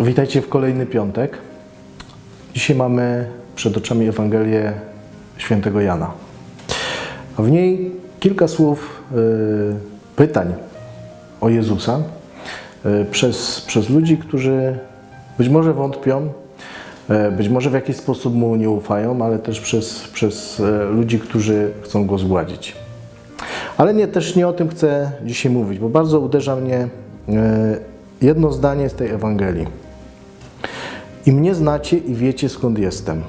Witajcie w kolejny piątek. Dzisiaj mamy przed oczami Ewangelię świętego Jana. W niej kilka słów y, pytań o Jezusa y, przez, przez ludzi, którzy być może wątpią, y, być może w jakiś sposób mu nie ufają, ale też przez, przez y, ludzi, którzy chcą go zgładzić. Ale nie, też nie o tym chcę dzisiaj mówić, bo bardzo uderza mnie e, jedno zdanie z tej Ewangelii. I mnie znacie i wiecie skąd jestem.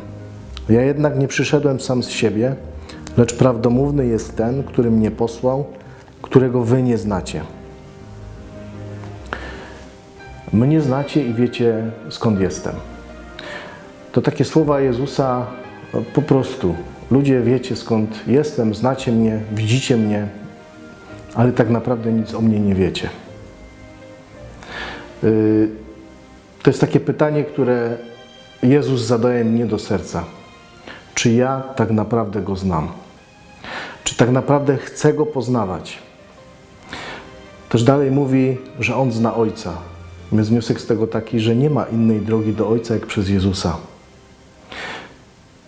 Ja jednak nie przyszedłem sam z siebie, lecz prawdomówny jest ten, który mnie posłał, którego wy nie znacie. Mnie znacie i wiecie skąd jestem. To takie słowa Jezusa no, po prostu. Ludzie wiecie skąd jestem, znacie mnie, widzicie mnie, ale tak naprawdę nic o mnie nie wiecie. Yy, To jest takie pytanie, które Jezus zadaje mnie do serca. Czy ja tak naprawdę Go znam? Czy tak naprawdę chcę Go poznawać? Też dalej mówi, że On zna Ojca. Jest wniosek z tego taki, że nie ma innej drogi do Ojca jak przez Jezusa.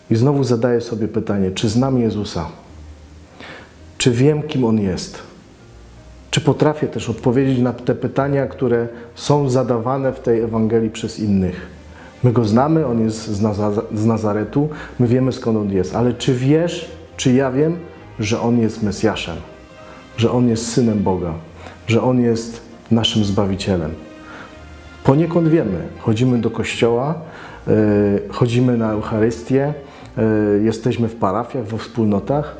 I znowu zadaję sobie pytanie, czy znam Jezusa? Czy wiem, kim On jest? Czy potrafię też odpowiedzieć na te pytania, które są zadawane w tej Ewangelii przez innych? My Go znamy, On jest z, Naza- z Nazaretu, my wiemy skąd On jest, ale czy wiesz, czy ja wiem, że On jest Mesjaszem? Że On jest Synem Boga? Że On jest naszym Zbawicielem? Poniekąd wiemy. Chodzimy do kościoła, e, chodzimy na Eucharystię, e, jesteśmy w parafiach, we wspólnotach,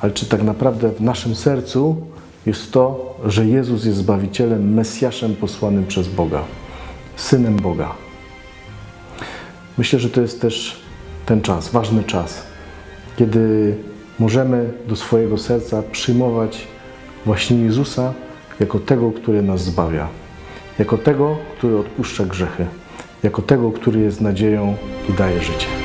ale czy tak naprawdę w naszym sercu jest to, że Jezus jest Zbawicielem, Mesjaszem posłanym przez Boga, Synem Boga? Myślę, że to jest też ten czas, ważny czas, kiedy możemy do swojego serca przyjmować właśnie Jezusa jako tego, który nas zbawia, jako tego, który odpuszcza grzechy, jako tego, który jest nadzieją i daje życie.